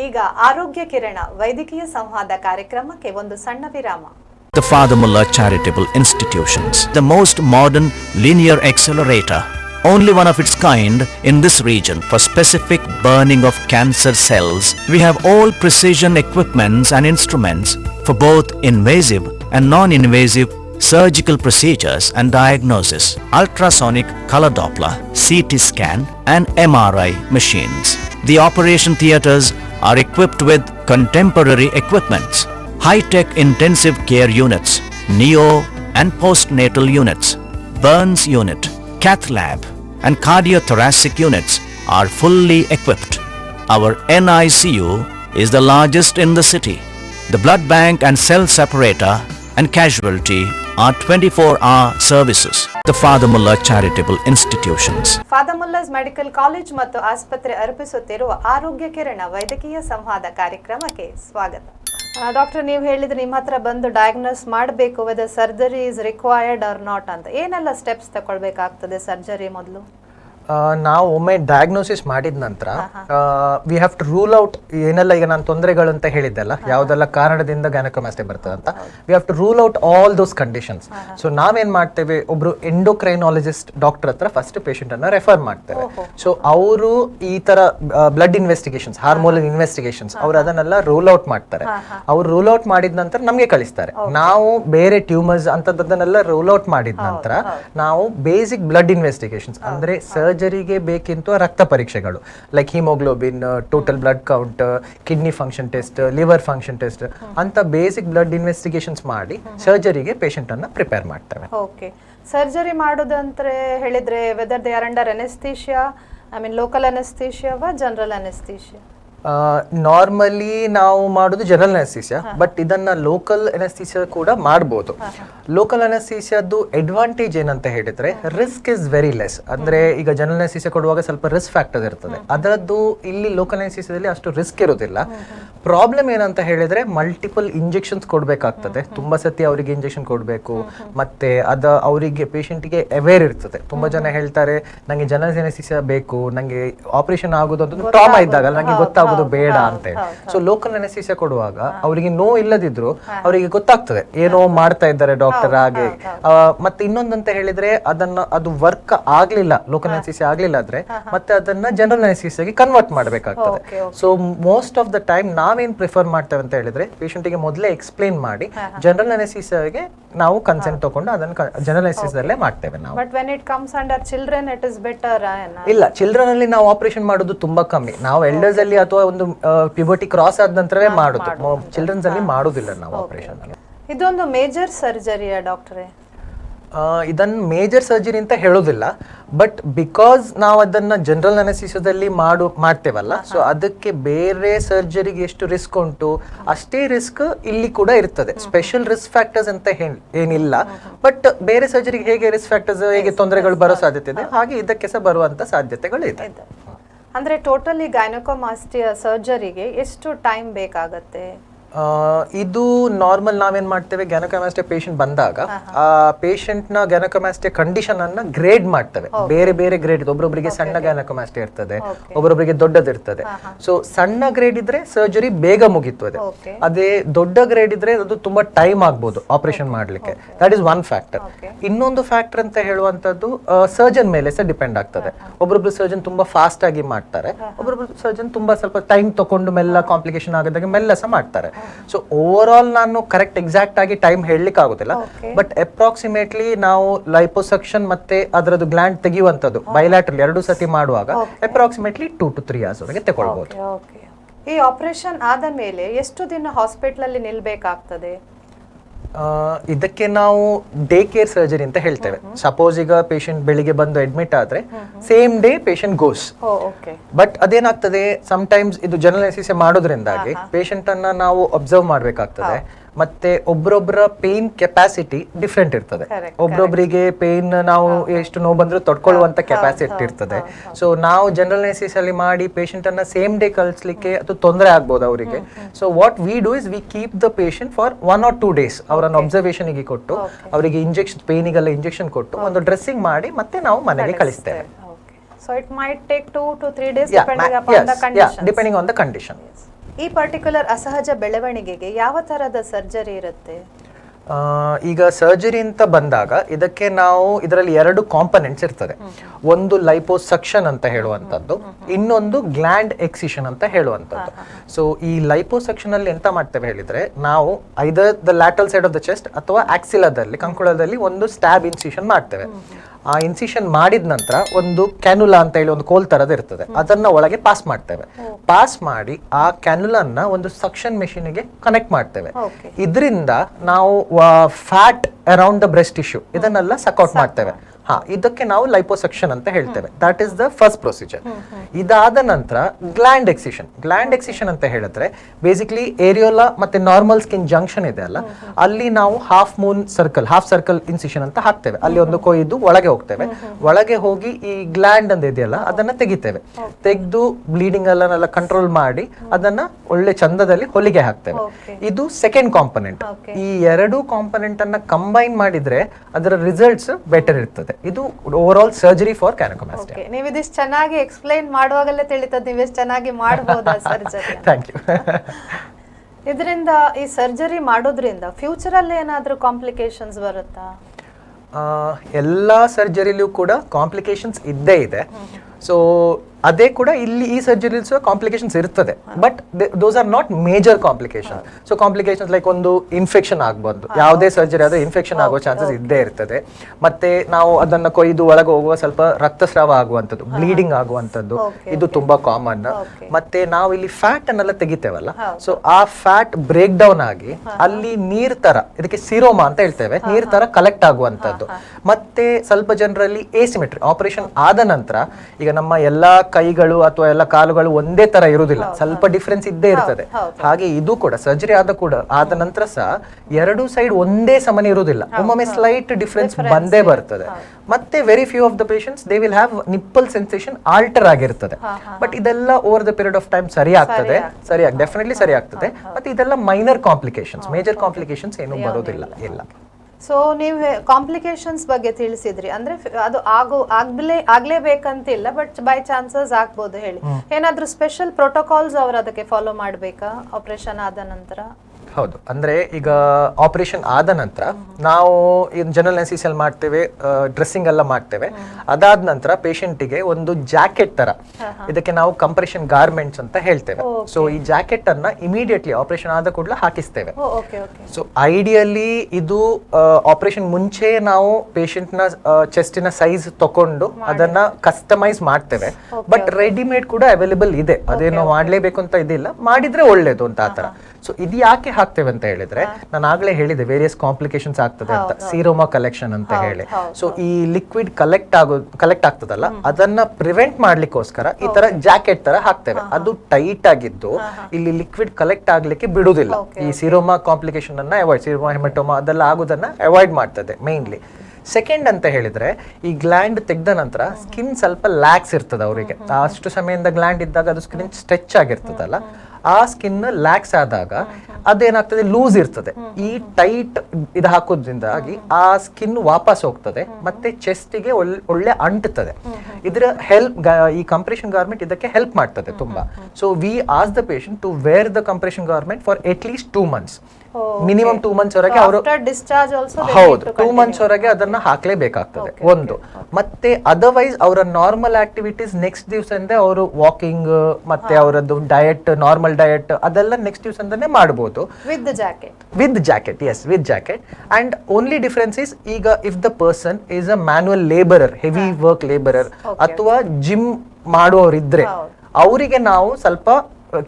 ಈಗ ಆರೋಗ್ಯ ಕಿರಣ ವೈದ್ಯಕೀಯ ಸಂವಾದ ಕಾರ್ಯಕ್ರಮಕ್ಕೆ ಒಂದು ಸಣ್ಣ ವಿರಾಮ. The Father Mullah Charitable Institutions, the most modern linear accelerator, only one of its kind in this region for specific burning of cancer cells. We have all precision equipments and instruments for both invasive and non-invasive surgical procedures and diagnosis, ultrasonic color Doppler, CT scan and MRI machines. The operation theaters are equipped with contemporary equipments, high-tech intensive care units, neo and postnatal units, burns unit, cath lab and cardiothoracic units are fully equipped. Our NICU is the largest in the city. The blood bank and cell separator and casualty are 24-hour services. The Father Mullah Charitable Institutions. ಫಾದಮುಲ್ಲಾಸ್ medical college ಮತ್ತು ಆಸ್ಪತ್ರೆ ಅರ್ಪಿಸುತ್ತಿರುವ ಆರೋಗ್ಯ ಕಿರಣ ವೈದ್ಯಕೀಯ ಸಂವಾದ ಕಾರ್ಯಕ್ರಮಕ್ಕೆ ಸ್ವಾಗತ doctor, ನೀವು ಹೇಳಿದ್ರೆ ನಿಮ್ಮ ಹತ್ರ ಬಂದು ಡಯಾಗ್ನೋಸ್ ಮಾಡಬೇಕು whether surgery is required or not ಅಂತ. ಏನೆಲ್ಲ ಸ್ಟೆಪ್ಸ್ ತಗೊಳ್ಬೇಕಾಗ್ತದೆ ಸರ್ಜರಿ ಮೊದಲು? ನಾವು ಒಮ್ಮೆ ಡಯಾಗ್ನೋಸಿಸ್ ಮಾಡಿದ ನಂತರ we have to rule out ಏನೆಲ್ಲ ಈಗ ನಾನು ತೊಂದರೆಗಳು ಅಂತ ಹೇಳಿದ್ದೆಲ್ಲ ಯಾವುದೆಲ್ಲ ಕಾರಣದಿಂದ ಗ್ಯಾನಕೋಮ್ಯಾಸ್ಟಿ ಬರ್ತದೆ ಅಂತ. We have to rule out all those conditions so ನಾವೇನ್ ಮಾಡ್ತೇವೆ? ಒಬ್ರು ಎಂಡೋಕ್ರೈನಾಲಜಿಸ್ಟ್ ಡಾಕ್ಟರ್ ಹತ್ರ ಫಸ್ಟ್ ಪೇಷಂಟ್ ಅನ್ನ ರೆಫರ್ ಮಾಡ್ತೇವೆ. ಸೊ ಅವರು ಈ ತರ ಬ್ಲಡ್ ಇನ್ವೆಸ್ಟಿಗೇಷನ್ಸ್ ಹಾರ್ಮೋನಲ್ ಇನ್ವೆಸ್ಟಿಗೇಷನ್ಸ್ ಅವರು ಅದನ್ನೆಲ್ಲ ರೂಲ್ ಔಟ್ ಮಾಡ್ತಾರೆ. ಅವ್ರು ರೂಲ್ ಔಟ್ ಮಾಡಿದ ನಂತರ ನಮಗೆ ಕಳಿಸ್ತಾರೆ. ನಾವು ಬೇರೆ ಟ್ಯೂಮರ್ಸ್ ಅಂತದನ್ನೆಲ್ಲ ರೂಲ್ ಔಟ್ ಮಾಡಿದ ನಂತರ ನಾವು ಬೇಸಿಕ್ ಬ್ಲಡ್ ಇನ್ವೆಸ್ಟಿಗೇಷನ್ಸ್ ಅಂದ್ರೆ ಸರ್ಜರಿಗೆ ಬೇಕಿಂತ ರಕ್ತ ಪರೀಕ್ಷೆಗಳು. Like haemoglobin total blood count kidney function test liver function test ಅಂತ ಬೇಸಿಕ್ ಬ್ಲಡ್ ಇನ್ವೆಸ್ಟಿಗೇಷನ್ಸ್ ಮಾಡಿ ಸರ್ಜರಿಗೆ ಪೇಷಂಟ್ ಅನ್ನ ಪ್ರಿಪೇರ್ ಮಾಡ್ತೇವೆ. ಓಕೆ ಸರ್ಜರಿ ಮಾಡೋದಂತ್ರೆ ಹೇಳಿದ್ರೆ whether they are under anaesthesia I mean local ಅನೆಸ್ಥೀಷಿಯಾವ general anaesthesia normally ನಾವು ಮಾಡೋದು ಜನರಲ್ ಅನಸ್ತೀಸಿಯಾ ಬಟ್ ಇದನ್ನ ಲೋಕಲ್ ಅನಸ್ತೀಸಿಯಾ ಕೂಡ ಮಾಡ್ಬೋದು. ಲೋಕಲ್ ಅನಸ್ತೀಸಿಯಾದ್ದು ಅಡ್ವಾಂಟೇಜ್ ಏನಂತ ಹೇಳಿದ್ರೆ ರಿಸ್ಕ್ ಇಸ್ ವೆರಿ ಲೆಸ್ ಅಂದ್ರೆ ಈಗ ಜನರಲ್ ಅನಸ್ತೀಸಿಯಾ ಕೊಡುವಾಗ ಸ್ವಲ್ಪ ರಿಸ್ಕ್ ಫ್ಯಾಕ್ಟರ್ ಇರ್ತದೆ. ಅದರದ್ದು ಇಲ್ಲಿ ಲೋಕಲ್ ಅನಸ್ತೀಸಿಯಾದಲ್ಲಿ ಅಷ್ಟು ರಿಸ್ಕ್ ಇರೋದಿಲ್ಲ. ಪ್ರಾಬ್ಲಮ್ ಏನಂತ ಹೇಳಿದ್ರೆ ಮಲ್ಟಿಪಲ್ ಇಂಜೆಕ್ಷನ್ಸ್ ಕೊಡಬೇಕಾಗ್ತದೆ. ತುಂಬಾ ಸತಿ ಅವರಿಗೆ ಇಂಜೆಕ್ಷನ್ ಕೊಡಬೇಕು. ಮತ್ತೆ ಅದ ಅವರಿಗೆ ಪೇಷಂಟ್ಗೆ ಅವೇರ್ ಇರ್ತದೆ. ತುಂಬಾ ಜನ ಹೇಳ್ತಾರೆ ನಂಗೆ ಜನರಲ್ ಅನಸ್ತೀಸಿಯಾ ಬೇಕು. ನಂಗೆ ಆಪರೇಷನ್ ಆಗೋದು ಅಂತ ಟ್ರಾಮಾ ಇದ್ದಾಗ ನಂಗೆ ಗೊತ್ತಾಗೋದು. ಬೇಡ ಅಂತ ಹೇಳಿ ಸೊ ಲೋಕಲ್ ಅನಸ್ತೀಸಿಯಾ ಕೊಡುವಾಗ ಅವರಿಗೆ ನೋ ಇಲ್ಲದಿದ್ರು ಅವರಿಗೆ ಗೊತ್ತಾಗ್ತದೆ. ಏನೋ ಮಾಡ್ತಾ ಇದ್ದಾರೆ ಡಾಕ್ಟರ್ ಹಾಗೆ. ಮತ್ತೆ ಇನ್ನೊಂದಂತ ಹೇಳಿದ್ರೆ ಅದನ್ನ ಅದು ವರ್ಕ್ ಆಗ್ಲಿಲ್ಲ ಲೋಕಲ್ ಅನಸ್ತೀಸಿಯಾ ಆಗ್ಲಿಲ್ಲ ಆದ್ರೆ ಮತ್ತೆ ಅದನ್ನ ಜನರಲ್ ಅನಸ್ತೀಸಿಯಾಗಿ ಕನ್ವರ್ಟ್ ಮಾಡಬೇಕಾಗ್ತದೆ. So most of the time ನಾವೇನ್ ಪ್ರಿಫರ್ ಮಾಡ್ತೇವೆ ಅಂತ ಹೇಳಿದ್ರೆ ಪೇಷಂಟ್ಗೆ ಮೊದಲೇ ಎಕ್ಸ್ಪ್ಲೇನ್ ಮಾಡಿ ಜನರಲ್ ಅನಸ್ತೀಸಿಯಾಗೆ ನಾವು ಕನ್ಸೆಂಟ್ ತಗೊಂಡು ಅದನ್ನ ಜನರಲ್ ಅನಸ್ತೀಸಿಯಲ್ಲೇ ಮಾಡ್ತೇವೆ ನಾವು. But when it comes under children it is better ಇಲ್ಲ ಚಿಲ್ಡ್ರನ್ ಅಲ್ಲಿ ನಾವು ಆಪರೇಷನ್ ಮಾಡೋದು ತುಂಬಾ ಕಮ್ಮಿ. ನಾವು ಎಲ್ಡರ್ಸ್ ಅಲ್ಲಿ ಅಥವಾ ಒಂದು ಪ್ಯೂಬರ್ಟಿ ಕ್ರಾಸ್ ಆದ ನಂತರವೇ ಮಾಡುದು. ಚಿಲ್ಡ್ರನ್ಸ್ ಅಲ್ಲಿ ಮಾಡೋದಿಲ್ಲ ನಾವು ಆಪರೇಷನ್ ಇದೊಂದು ಮೇಜರ್ ಸರ್ಜರಿಯಾ ಡಾಕ್ಟರೇ ಇದನ್ನ ಮೇಜರ್ ಸರ್ಜರಿ ಅಂತ ಹೇಳೋದಿಲ್ಲ. ಬಟ್ ಬಿಕಾಸ್ ನಾವು ಅದನ್ನ ಜನರಲ್ ಅನಸಿಸದಲ್ಲಿ ಮಾಡು ಮಾಡ್ತೇವಲ್ಲ ಸೊ ಅದಕ್ಕೆ ಬೇರೆ ಸರ್ಜರಿಗೆ ಎಷ್ಟು ರಿಸ್ಕ್ ಉಂಟು ಅಷ್ಟೇ ರಿಸ್ಕ್ ಇಲ್ಲಿ ಕೂಡ ಇರ್ತದೆ. ಸ್ಪೆಷಲ್ ರಿಸ್ಕ್ ಫ್ಯಾಕ್ಟರ್ಸ್ ಅಂತ ಏನಿಲ್ಲ. ಬಟ್ ಬೇರೆ ಸರ್ಜರಿಗೆ ಹೇಗೆ ರಿಸ್ಕ್ ಫ್ಯಾಕ್ಟರ್ಸ್ ಹೇಗೆ ತೊಂದರೆಗಳು ಬರೋ ಸಾಧ್ಯತೆ ಇದೆ? ಹಾಗೆ ಇದಕ್ಕೆ ಸಹ ಬರುವಂತ ಸಾಧ್ಯತೆಗಳು ಇದೆ. ಅಂದ್ರೆ ಟೋಟಲಿ ಗೈನಕೋಮಾಸ್ಟಿಯ ಸರ್ಜರಿಗೆ ಎಷ್ಟು ಟೈಮ್ ಬೇಕಾಗತ್ತೆ? ಇದು ನಾರ್ಮಲ್ ನಾವೇನ್ ಮಾಡ್ತೇವೆ? ಗ್ಯಾನಕಮ್ಯಾಸ್ಟೆ ಪೇಷಂಟ್ ಬಂದಾಗ ಆ ಪೇಷಂಟ್ನ ಗ್ಯಾನಕಮ್ಯಾಸ್ಟೆ ಕಂಡೀಷನ್ ಅನ್ನ ಗ್ರೇಡ್ ಮಾಡ್ತೇವೆ. ಬೇರೆ ಬೇರೆ ಗ್ರೇಡ್ ಒಬ್ಬೊಬ್ಬರಿಗೆ ಸಣ್ಣ ಗ್ಯಾನಕಮ್ಯಾಸ್ಟೆ ಇರ್ತದೆ. ಒಬ್ಬರೊಬ್ಬರಿಗೆ ದೊಡ್ಡದಿರ್ತದೆ ಸೊ ಸಣ್ಣ ಗ್ರೇಡ್ ಇದ್ರೆ ಸರ್ಜರಿ ಬೇಗ ಮುಗಿತದೆ. ಅದೇ ದೊಡ್ಡ ಗ್ರೇಡ್ ಇದ್ರೆ ಅದು ತುಂಬಾ ಟೈಮ್ ಆಗ್ಬೋದು ಆಪರೇಷನ್ ಮಾಡ್ಲಿಕ್ಕೆ. ದಟ್ ಇಸ್ ಒನ್ ಫ್ಯಾಕ್ಟರ್ ಇನ್ನೊಂದು ಫ್ಯಾಕ್ಟರ್ ಅಂತ ಹೇಳುವಂತದ್ದು ಸರ್ಜನ್ ಮೇಲೆ ಸಹ ಡಿಪೆಂಡ್ ಆಗ್ತದೆ. ಒಬ್ಬೊಬ್ಬರು ಸರ್ಜನ್ ತುಂಬಾ ಫಾಸ್ಟ್ ಆಗಿ ಮಾಡ್ತಾರೆ. ಒಬ್ಬೊಬ್ರು ಸರ್ಜನ್ ತುಂಬಾ ಸ್ವಲ್ಪ ಟೈಮ್ ತಗೊಂಡು ಮೆಲ್ಲ ಕಾಂಪ್ಲಿಕೇಶನ್ ಆಗದಾಗ ಮೆಲ್ಲ ಸಹ ಮಾಡ್ತಾರೆ. ಸೊ ಓವರ್ ಆಲ್ ನಾನು ಕರೆಕ್ಟ್ ಎಕ್ಸಾಕ್ಟ್ ಆಗಿ ಟೈಮ್ ಹೇಳಲಿಕ್ಕೆ ಆಗುದಿಲ್ಲ. ಬಟ್ ಅಪ್ರಾಕ್ಸಿಮೇಟ್ಲಿ ನಾವು ಲೈಪೋಸಕ್ಷನ್ ಮತ್ತೆ ಅದರದ್ದು ಗ್ಲ್ಯಾಂಡ್ ತೆಗೆಯುವಂಥದ್ದು ಬೈಲ್ಯಾಟ್ರಲ್ ಎರಡು ಸತಿ ಮಾಡುವಾಗ approximately two to three hours ವರೆಗೆ ತಗೊಳ್ಬಹುದು ಓಕೆ ಈ ಆಪರೇಷನ್ ಆದ ಮೇಲೆ ಎಷ್ಟು ದಿನ ಹಾಸ್ಪಿಟಲ್ ಅಲ್ಲಿ ನಿಲ್ಬೇಕಾಗ್ತದೆ? ಇದಕ್ಕೆ ನಾವು ಡೇ ಕೇರ್ ಸರ್ಜರಿ ಅಂತ ಹೇಳ್ತೇವೆ. ಸಪೋಸ್ ಈಗ ಪೇಷಂಟ್ ಬೆಳಿಗ್ಗೆ ಬಂದು ಅಡ್ಮಿಟ್ ಆದ್ರೆ same day patient goes but ಅದೇನಾಗ್ತದೆ? Some times ಇದು ಜನರಲ್ ಎಸಿಸೆ ಮಾಡೋದ್ರಿಂದಾಗಿ ಪೇಷಂಟ್ ಅನ್ನ ನಾವು ಅಬ್ಸರ್ವ್ ಮಾಡ್ಬೇಕಾಗ್ತದೆ. ಮತ್ತೆ ಒಬ್ರೊಬ್ಬರ ಪೇನ್ ಕೆಪಾಸಿಟಿ ಡಿಫ್ರೆಂಟ್ ಇರ್ತದೆ. ಒಬ್ಬರೊಬ್ಬರಿಗೆ ಪೇನ್ ನಾವು ಎಷ್ಟು ನೋವು ಬಂದ್ರೂ ತೊಡ್ಕೊಳ್ಳುವಂತ ಕೆಪಾಸಿಟಿ ಇರ್ತದೆ. ಸೊ ನಾವು ಜನರಲ್ ನೈಸಿಸ್ ಅಲ್ಲಿ ಮಾಡಿ ಪೇಷಂಟ್ ಅನ್ನ ಸೇಮ್ ಡೇ ಕಳಿಸ್ಲಿಕ್ಕೆ ಅದು ತೊಂದರೆ ಆಗ್ಬೋದು ಅವರಿಗೆ. So what we do is we keep the patient for one or two days ಅವರನ್ನು ಅಬ್ಸರ್ವೇಷನ್ಗೆ ಕೊಟ್ಟು ಅವರಿಗೆ ಇಂಜೆಕ್ಷನ್ ಪೇನಿಗೆಲ್ಲ ಇಂಜೆಕ್ಷನ್ ಕೊಟ್ಟು ಒಂದು ಡ್ರೆಸ್ಸಿಂಗ್ ಮಾಡಿ ಮತ್ತೆ ನಾವು ಮನೆಗೆ ಕಳಿಸ್ತೇವೆ. So it might take two to three days depending the condition the on the condition ಈ ಪರ್ಟಿಕ್ಯುಲರ್ ಅಸಹಜ ಬೆಳವಣಿಗೆಗೆ ಯಾವ ತರದ ಸರ್ಜರಿ ಇರುತ್ತೆ? ಈಗ ಸರ್ಜರಿ ಅಂತ ಬಂದಾಗ ಇದಕ್ಕೆ ನಾವು ಇದರಲ್ಲಿ ಎರಡು ಕಾಂಪನೆಂಟ್ಸ್ ಇರ್ತದೆ. ಒಂದು ಲೈಪೋಸಕ್ಷನ್ ಅಂತ ಹೇಳುವಂಥದ್ದು ಇನ್ನೊಂದು ಗ್ಲ್ಯಾಂಡ್ ಎಕ್ಸಿಷನ್ ಅಂತ ಹೇಳುವಂಥದ್ದು. ಸೊ ಈ ಲೈಪೋಸಕ್ಷನ್ ಅಲ್ಲಿ ಎಂತ ಮಾಡ್ತೇವೆ ಹೇಳಿದ್ರೆ ನಾವು either the lateral side of the chest ಅಥವಾ ಆಕ್ಸಿಲದಲ್ಲಿ ಕಂಕುಳದಲ್ಲಿ ಒಂದು ಸ್ಟ್ಯಾಬ್ ಇನ್ಸಿಷನ್ ಮಾಡ್ತೇವೆ. ಆ ಇನ್ಸಿಷನ್ ಮಾಡಿದ ನಂತರ ಒಂದು ಕ್ಯಾನುಲಾ ಅಂತ ಹೇಳಿ ಒಂದು ಕೋಲ್ ತರದ್ ಇರ್ತದೆ. ಅದನ್ನ ಒಳಗೆ ಪಾಸ್ ಮಾಡ್ತೇವೆ. ಪಾಸ್ ಮಾಡಿ ಆ ಕ್ಯಾನುಲನ್ನ ಒಂದು ಸಕ್ಷನ್ ಮೆಷಿನ್ಗೆ ಕನೆಕ್ಟ್ ಮಾಡ್ತೇವೆ. ಇದರಿಂದ ನಾವು fat around the breast issue ಇದನ್ನೆಲ್ಲ ಸಕೌಟ್ ಮಾಡ್ತೇವೆ. ಹಾ ಇದಕ್ಕೆ ನಾವು ಲೈಪೋಸೆಕ್ಷನ್ ಅಂತ ಹೇಳ್ತೇವೆ. That is the first procedure ಇದಾದ ನಂತರ ಗ್ಲ್ಯಾಂಡ್ ಎಕ್ಸಿಷನ್ ಗ್ಲ್ಯಾಂಡ್ ಎಕ್ಸಿಷನ್ ಅಂತ ಹೇಳಿದ್ರೆ ಬೇಸಿಕಲಿ ಏರಿಯೋಲಾ ಮತ್ತೆ ನಾರ್ಮಲ್ ಸ್ಕಿನ್ ಜಂಕ್ಷನ್ ಇದೆ ಅಲ್ಲ? ಅಲ್ಲಿ ನಾವು half moon circle half circle incision ಅಂತ ಹಾಕ್ತೇವೆ. ಅಲ್ಲಿ ಒಂದು ಕೊಯ್ದು ಒಳಗೆ ಹೋಗ್ತೇವೆ. ಒಳಗೆ ಹೋಗಿ ಈ ಗ್ಲ್ಯಾಂಡ್ ಅಂತ ಇದೆಯಲ್ಲ ಅದನ್ನ ತೆಗಿತೇವೆ. ತೆಗೆದು ಬ್ಲೀಡಿಂಗ್ ಎಲ್ಲ ಕಂಟ್ರೋಲ್ ಮಾಡಿ ಅದನ್ನ ಒಳ್ಳೆ ಚಂದದಲ್ಲಿ ಹೊಲಿಗೆ ಹಾಕ್ತೇವೆ. ಇದು ಸೆಕೆಂಡ್ ಕಾಂಪೊನೆಂಟ್ ಈ ಎರಡು ಕಾಂಪೊನೆಂಟ್ ಅನ್ನ ಕಂಬೈನ್ ಮಾಡಿದ್ರೆ ಅದರ ರಿಸಲ್ಟ್ಸ್ ಬೆಟರ್ ಇರ್ತದೆ. ಇದು over all surgery for gynecomastia ನೀವು ಇದಿಷ್ಟು ಚೆನ್ನಾಗಿ ಎಕ್ಸ್ಪ್ಲೈನ್ ಮಾಡುವಾಗಲೇ ತಿಳಿತದ ನೀವು ಎಷ್ಟು ಚೆನ್ನಾಗಿ ಮಾಡಬಹುದು ಸರ್ಜರಿ ಥ್ಯಾಂಕ್ ಯು ಇದರಿಂದ ಈ ಸರ್ಜರಿ ಮಾಡೋದ್ರಿಂದ ಫ್ಯೂಚರ್ ಅಲ್ಲಿ ಏನಾದರೂ ಕಾಂಪ್ಲಿಕೇಶನ್ಸ್ ಬರುತ್ತಾ? ಎಲ್ಲ ಸರ್ಜರಿಲೂ ಕೂಡ ಕಾಂಪ್ಲಿಕೇಶನ್ಸ್ ಇದ್ದೇ ಇದೆ. ಸೊ ಅದೇ ಕೂಡ ಇಲ್ಲಿ ಈ ಸರ್ಜರಿಸ್ ಕಾಂಪ್ಲಿಕೇಶನ್ಸ್ ಇರ್ತದೆ. But those are not major complication so complications like ಒಂದು ಇನ್ಫೆಕ್ಷನ್ ಆಗ್ಬೋದು. ಯಾವುದೇ ಸರ್ಜರಿ ಆದರೆ ಇನ್ಫೆಕ್ಷನ್ ಆಗೋ ಚಾನ್ಸಸ್ ಇದ್ದೇ ಇರ್ತದೆ. ಮತ್ತೆ ನಾವು ಅದನ್ನು ಕೊಯ್ದು ಒಳಗೆ ಹೋಗುವ ಸ್ವಲ್ಪ ರಕ್ತಸ್ರಾವ ಆಗುವಂಥದ್ದು ಬ್ಲೀಡಿಂಗ್ ಆಗುವಂಥದ್ದು. ಇದು ತುಂಬಾ ಕಾಮನ್. ಮತ್ತೆ ನಾವು ಇಲ್ಲಿ ಫ್ಯಾಟ್ ಅನ್ನೆಲ್ಲ ತೆಗಿತೇವಲ್ಲ. ಸೊ ಆ ಫ್ಯಾಟ್ ಬ್ರೇಕ್ ಡೌನ್ ಆಗಿ ಅಲ್ಲಿ ನೀರ್ ತರ ಇದಕ್ಕೆ ಸಿರೋಮಾ ಅಂತ ಹೇಳ್ತೇವೆ. ನೀರ್ ತರ ಕಲೆಕ್ಟ್ ಆಗುವಂಥದ್ದು. ಮತ್ತೆ ಸ್ವಲ್ಪ ಜನರಲ್ಲಿ ಎಸಿಮೆಟ್ರಿ ಆಪರೇಷನ್ ಆದ ನಂತರ ಈಗ ನಮ್ಮ ಎಲ್ಲಾ ಕೈಗಳು ಅಥವಾ ಎಲ್ಲ ಕಾಲುಗಳು ಒಂದೇ ತರ ಇರುವುದಿಲ್ಲ. ಸ್ವಲ್ಪ ಡಿಫ್ರೆನ್ಸ್ ಇದ್ದೇ ಇರ್ತದೆ. ಹಾಗೆ ಇದು ಕೂಡ ಸರ್ಜರಿ ಆದ ಕೂಡ ಆದ ನಂತರ ಸಹ ಎರಡು ಸೈಡ್ ಒಂದೇ ಸಮನೆ ಇರುವುದಿಲ್ಲ. ಒಮ್ಮೊಮ್ಮೆ ಸ್ಲೈಟ್ ಡಿಫ್ರೆನ್ಸ್ ಬಂದೇ ಬರ್ತದೆ. ಮತ್ತೆ very few of the patients they will have nipple sensation alter ಆಗಿರ್ತದೆ. ಬಟ್ ಇದೆಲ್ಲ over the period of time ಸರಿ ಆಗ್ತದೆ. ಸರಿ ಡೆಫಿನೆಟ್ಲಿ ಸರಿ ಆಗ್ತದೆ. ಮತ್ತೆ ಇದೆಲ್ಲ ಮೈನರ್ ಕಾಂಪ್ಲಿಕೇಶನ್ಸ್ ಮೇಜರ್ ಕಾಂಪ್ಲಿಕೇಶನ್ಸ್ ಏನು ಬರೋದಿಲ್ಲ. ಇಲ್ಲ. ಸೊ ನೀವು ಕಾಂಪ್ಲಿಕೇಶನ್ಸ್ ಬಗ್ಗೆ ತಿಳಿಸಿದ್ರಿ. ಅಂದ್ರೆ ಅದು ಆಗೋ ಆಗ್ಲೇ ಆಗ್ಲೇಬೇಕಂತಿಲ್ಲ ಬಟ್ ಬೈ ಚಾನ್ಸಸ್ ಆಗ್ಬೋದು ಹೇಳಿ. ಏನಾದ್ರೂ ಸ್ಪೆಷಲ್ ಪ್ರೋಟೋಕಾಲ್ಸ್ ಅವರು ಅದಕ್ಕೆ ಫಾಲೋ ಮಾಡ್ಬೇಕಾ? ಆಪರೇಷನ್ ಆದ ನಂತರ? ಹೌದು. ಅಂದ್ರೆ ಈಗ ಆಪರೇಷನ್ ಆದ ನಂತರ ನಾವು ಜನರಲ್ ಎನ್ಸಿಸ್ ಅಲ್ಲಿ ಮಾಡ್ತೇವೆ ಡ್ರೆಸ್ಸಿಂಗ್ ಎಲ್ಲ ಮಾಡ್ತೇವೆ. ಅದಾದ ನಂತರ ಗೆ ಒಂದು ಜಾಕೆಟ್ ತರ. ಇದಕ್ಕೆ ನಾವು ಕಂಪ್ರೆಷನ್ ಗಾರ್ಮೆಂಟ್ಸ್ ಅಂತ ಹೇಳ್ತೇವೆ. ಸೊ ಈ ಜಾಕೆಟ್ ಅನ್ನ ಇಮಿಡಿಯೇಟ್ಲಿ ಆಪರೇಷನ್ ಆದ ಕೂಡಲೇ ಹಾಕಿಸ್ತೇವೆ. ಸೊ ಐಡಿಯಲಿ ಇದು ಆಪರೇಷನ್ ಮುಂಚೆ ನಾವು ಪೇಷಂಟ್ನ ಚೆಸ್ಟಿನ ಸೈಜ್ ತಕೊಂಡು ಅದನ್ನ ಕಸ್ಟಮೈಸ್ ಮಾಡ್ತೇವೆ. ಬಟ್ ರೆಡಿಮೇಡ್ ಕೂಡ ಅವೈಲೇಬಲ್ ಇದೆ. ಅದೇನೋ ಮಾಡಲೇಬೇಕು ಅಂತ ಇದಿಲ್ಲ. ಮಾಡಿದ್ರೆ ಒಳ್ಳೇದು ಅಂತ ಆತರ ಸೊ ಇದು ಯಾಕೆ ಹಾಕ್ತೇವೆ ಅಂತ ಹೇಳಿದ್ರೆ ನಾನು ಆಗ್ಲೇ ಹೇಳಿದೆ ವೇರಿಯಸ್ ಕಾಂಪ್ಲಿಕೇಶನ್ಸ್ ಆಗ್ತದೆ ಅಂತ. ಸೀರೋಮಾ ಕಲೆಕ್ಷನ್ ಅಂತ ಹೇಳಿ. ಸೊ ಈ ಲಿಕ್ವಿಡ್ ಕಲೆಕ್ಟ್ ಆಗೋ ಕಲೆಕ್ಟ್ ಆಗ್ತದಲ್ಲ ಅದನ್ನ ಪ್ರಿವೆಂಟ್ ಮಾಡ್ಲಿಕ್ಕೋಸ್ಕರ ಈ ತರ ಜಾಕೆಟ್ ತರ ಹಾಕ್ತೇವೆ. ಅದು ಟೈಟ್ ಆಗಿದ್ದು ಇಲ್ಲಿ ಲಿಕ್ವಿಡ್ ಕಲೆಕ್ಟ್ ಆಗ್ಲಿಕ್ಕೆ ಬಿಡುವುದಿಲ್ಲ ಈ ಸಿರೋಮಾ ಕಾಂಪ್ಲಿಕೇಶನ್ ಅನ್ನ ಅವಾಯ್ಡ್ ಸಿರೋಮಾ ಹೆಮಟೋಮಾ ಅದೆಲ್ಲ ಆಗೋದನ್ನ ಅವಾಯ್ಡ್ ಮಾಡ್ತದೆ ಮೇನ್ಲಿ ಸೆಕೆಂಡ್ ಅಂತ ಹೇಳಿದ್ರೆ ಈ ಗ್ಲ್ಯಾಂಡ್ ತೆಗೆದ ನಂತರ ಸ್ಕಿನ್ ಸ್ವಲ್ಪ ಲ್ಯಾಕ್ಸ್ ಇರ್ತದೆ ಅವರಿಗೆ. ಅಷ್ಟು ಸಮಯದಿಂದ ಗ್ಲ್ಯಾಂಡ್ ಇದ್ದಾಗ ಅದು ಸ್ಕಿನ್ ಸ್ಟ್ರೆಚ್ ಆಗಿರ್ತದಲ್ಲ. ಆ ಸ್ಕಿನ್ ಲ್ಯಾಕ್ಸ್ ಆದಾಗ ಅದೇನಾಗ್ತದೆ? ಲೂಸ್ ಇರ್ತದೆ. ಈ ಟೈಟ್ ಇದು ಹಾಕೋದ್ರಿಂದಾಗಿ ಆ ಸ್ಕಿನ್ ವಾಪಸ್ ಹೋಗ್ತದೆ ಮತ್ತೆ ಚೆಸ್ಟಿಗೆ ಒಳ್ಳೆ ಅಂಟುತ್ತದೆ ಇದರ ಹೆಲ್ಪ್ ಈ ಕಂಪ್ರೆಷನ್ ಗಾರ್ಮೆಂಟ್ ಇದಕ್ಕೆ ಹೆಲ್ಪ್ ಮಾಡ್ತದೆ ತುಂಬಾ. So we ask the patient to wear the compression garment for at least two months minimum two months ವರೆಗೆ ಅವರು ಡಿಸ್ಚಾರ್ಜ್ ಹೌದು ಟೂ ಮಂತ್ಸ್ ವರೆಗೆ ಅದನ್ನ ಹಾಕ್ಲೇಬೇಕಾಗ್ತದೆ ಒಂದು. ಮತ್ತೆ ಅದರ್ವೈಸ್ ಅವರ ನಾರ್ಮಲ್ ಆಕ್ಟಿವಿಟೀಸ್ ನೆಕ್ಸ್ಟ್ ದಿವಸದಿಂದ ಅವರು ವಾಕಿಂಗ್ ಮತ್ತೆ ಅವರದ್ದು ಡಯಟ್ ನಾರ್ಮಲ್ ಡಯಟ್ ಅದೆಲ್ಲ ನೆಕ್ಸ್ಟ್ ದಿವಸದಿಂದನೇ ಮಾಡಬಹುದು with jacket with jacket yes with jacket and only difference is ಈಗ if the person is a manual labourer heavy work labourer ಅಥವಾ ಜಿಮ್ ಮಾಡುವವರಿದ್ರೆ ಅವರಿಗೆ ನಾವು ಸ್ವಲ್ಪ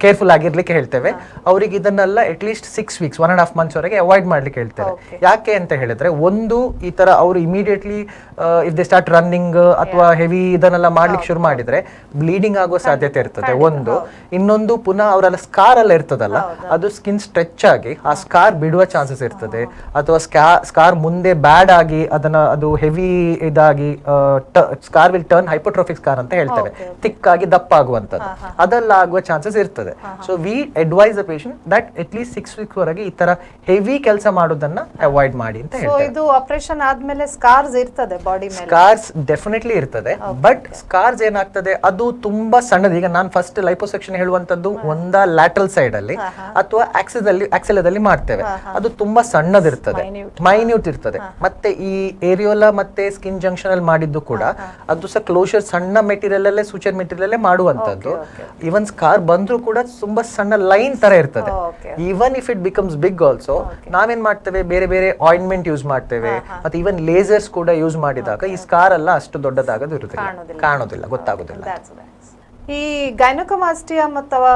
ಕೇರ್ಫುಲ್ ಆಗಿರ್ಲಿಕ್ಕೆ ಹೇಳ್ತೇವೆ. ಅವರಿಗೆ ಇದನ್ನೆಲ್ಲ at least six weeks one and half months ವರೆಗೆ ಅವಾಯ್ಡ್ ಮಾಡ್ಲಿಕ್ಕೆ ಹೇಳ್ತಾರೆ ಯಾಕೆ ಅಂತ ಹೇಳಿದ್ರೆ ಒಂದು ಈ ತರ ಅವರು immediately if they start running ಅಥವಾ ಹೆವಿ ಇದನ್ನೆಲ್ಲ ಮಾಡ್ಲಿಕ್ಕೆ ಶುರು ಮಾಡಿದ್ರೆ ಬ್ಲೀಡಿಂಗ್ ಆಗೋ ಸಾಧ್ಯತೆ ಇರ್ತದೆ. ಒಂದು. ಇನ್ನೊಂದು ಪುನಃ ಅವರೆಲ್ಲ ಸ್ಕಾರ್ ಎಲ್ಲ ಇರ್ತದಲ್ಲ ಅದು ಸ್ಕಿನ್ ಸ್ಟ್ರೆಚ್ ಆಗಿ ಆ ಸ್ಕಾರ್ ಬಿಡುವ ಚಾನ್ಸಸ್ ಇರ್ತದೆ. ಅಥವಾ ಸ್ಕಾರ್ ಮುಂದೆ ಬ್ಯಾಡ್ ಆಗಿ ಅದನ್ನ ಅದು ಹೆವಿ ಇದಾಗಿ scar will turn hypertrophic scar ಅಂತ ಹೇಳ್ತೇವೆ. ಥಿಕ್ ಆಗಿ ದಪ್ಪ ಆಗುವಂತದ್ದು ಅದೆಲ್ಲ ಆಗುವ ಚಾನ್ಸಸ್ ಇರ್ತದೆ. So we advise the patient that at least six weeks ವರೆಗೆ ಈ ತರ ಹೆವಿ ಕೆಲಸ ಮಾಡೋದನ್ನ ಅವಾಯ್ಡ್ ಮಾಡಿ ಅಂತ ಇದು ಆಪರೇಷನ್ ಆದ್ಮೇಲೆ ಸ್ಕಾರ್ಸ್ ಇರ್ತದೆ ಬಾಡಿ ಮೇಲೆ? ಸ್ಕಾರ್ಸ್ ಡೆಫಿನೆಟ್ಲಿ ಇರ್ತದೆ ಬಟ್ ಸ್ಕಾರ್ಸ್ ಏನಾಗ್ತದೆ ಅದು ತುಂಬಾ ಸಣ್ಣದು. ಈಗ ನಾನು ಫಸ್ಟ್ ಲೈಪೋಸೆಕ್ಷನ್ ಹೇಳುವಂತದ್ದು ಒಂದ ಲ್ಯಾಟ್ರಲ್ ಸೈಡ್ ಅಲ್ಲಿ ಅಥವಾ ಆಕ್ಸಿಸ್ ಅಲ್ಲಿ ಆಕ್ಸಿಲದಲ್ಲಿ ಮಾಡ್ತೇವೆ. ಅದು ತುಂಬಾ ಸಣ್ಣದಿರ್ತದೆ. ಮೈನ್ಯೂಟ್ ಇರ್ತದೆ. ಮತ್ತೆ ಈ ಏರಿಯೋಲಾ ಮತ್ತೆ ಸ್ಕಿನ್ ಜಂಕ್ಷನ್ ಅಲ್ಲಿ ಮಾಡಿದ್ದು ಕೂಡ ಅದು ಸಹ ಕ್ಲೋಶರ್ ಸಣ್ಣ ಮೆಟೀರಿಯಲ್ ಅಲ್ಲೇ ಸೂಚರ್ ಮೆಟೀರಿಯಲ್ ಅಲ್ಲೇ ಮಾಡುವಂತದ್ದು ಈವನ್ ಸ್ಕಾರ್ ಬಂದ್ರೂ ಕೂಡ ತುಂಬಾ ಸಣ್ಣ ಲೈನ್ ತರ ಇರ್ತದೆ. Even if it becomes big also ನಾವೇನ್ ಮಾಡ್ತೇವೆ? ಬೇರೆ ಬೇರೆ ಆಯಿಂಟ್ಮೆಂಟ್ ಯೂಸ್ ಮಾಡ್ತೇವೆ. ಮತ್ತೆ ಈವನ್ ಲೇಸರ್ಸ್ ಕೂಡ ಯೂಸ್ ಮಾಡಿದಾಗ ಈ ಸ್ಕಾರ್ ಎಲ್ಲ ಅಷ್ಟು ದೊಡ್ಡದಾಗದು ಇರುತ್ತೆ ಕಾಣೋದಿಲ್ಲ. ಗೊತ್ತಾಗೋದಿಲ್ಲ. ಈ ಗೈನೋಕೋಮಾಸ್ಟಿಯಾ ಅಥವಾ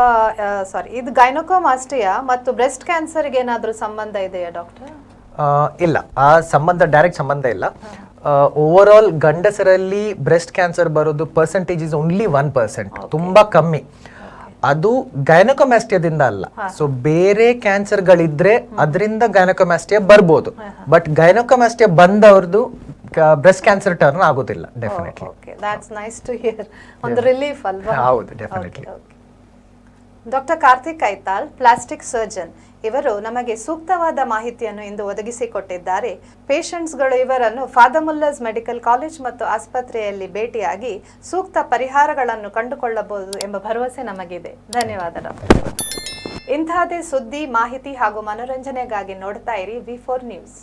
ಸಾರಿ ಇದು ಗೈನೋಕೋಮಾಸ್ಟಿಯಾ ಮತ್ತು ಬ್ರೆಸ್ಟ್ ಕ್ಯಾನ್ಸರ್ಗೆ ಏನಾದರೂ ಸಂಬಂಧ ಇದೆಯಾ ಡಾಕ್ಟರ್ ಇಲ್ಲ. ಆ ಸಂಬಂಧ ಡೈರೆಕ್ಟ್ ಸಂಬಂಧ ಇಲ್ಲ. ಓವರ್ ಆಲ್ ಗಂಡಸರಲ್ಲಿ ಬ್ರೆಸ್ಟ್ ಕ್ಯಾನ್ಸರ್ ಬರೋದು percentage is only one percent ತುಂಬಾ ಕಮ್ಮಿ. ಅದು ಗೈನಕೊಮ್ಯಾಸ್ಟಿಯಾದಿಂದ ಅಲ್ಲ. ಸೊ ಬೇರೆ ಕ್ಯಾನ್ಸರ್ ಗಳಿದ್ರೆ ಅದರಿಂದ ಗೈನಕೊಮ್ಯಾಸ್ಟಿಯಾ ಬರ್ಬೋದು. ಬಟ್ ಗೈನಕೊಮ್ಯಾಸ್ಟಿಯಾ ಬಂದವ್ರದ್ದು ಬ್ರೆಸ್ಟ್ ಕ್ಯಾನ್ಸರ್ ಟರ್ನ್ ಆಗೋದಿಲ್ಲ definitely okay that's nice to hear ಒಂದು ರಿಲೀಫ್ ಅಲ್ವಾ? ಹೌದು definitely doctor Karthik Kaithal plastic surgeon ಇವರು ನಮಗೆ ಸೂಕ್ತವಾದ ಮಾಹಿತಿಯನ್ನು ಇಂದು ಒದಗಿಸಿಕೊಟ್ಟಿದ್ದಾರೆ. ಪೇಷಂಟ್ಸ್ಗಳು ಇವರನ್ನು ಫಾದಮುಲ್ಲಸ್ ಮೆಡಿಕಲ್ ಕಾಲೇಜ್ ಮತ್ತು ಆಸ್ಪತ್ರೆಯಲ್ಲಿ ಭೇಟಿಯಾಗಿ ಸೂಕ್ತ ಪರಿಹಾರಗಳನ್ನು ಕಂಡುಕೊಳ್ಳಬಹುದು ಎಂಬ ಭರವಸೆ ನಮಗಿದೆ. ಧನ್ಯವಾದ ಇಂತಹದೇ ಸುದ್ದಿ, ಮಾಹಿತಿ ಹಾಗೂ ಮನೋರಂಜನೆಗಾಗಿ ನೋಡ್ತಾ ಇರಿ ವಿ ಫೋರ್ ನ್ಯೂಸ್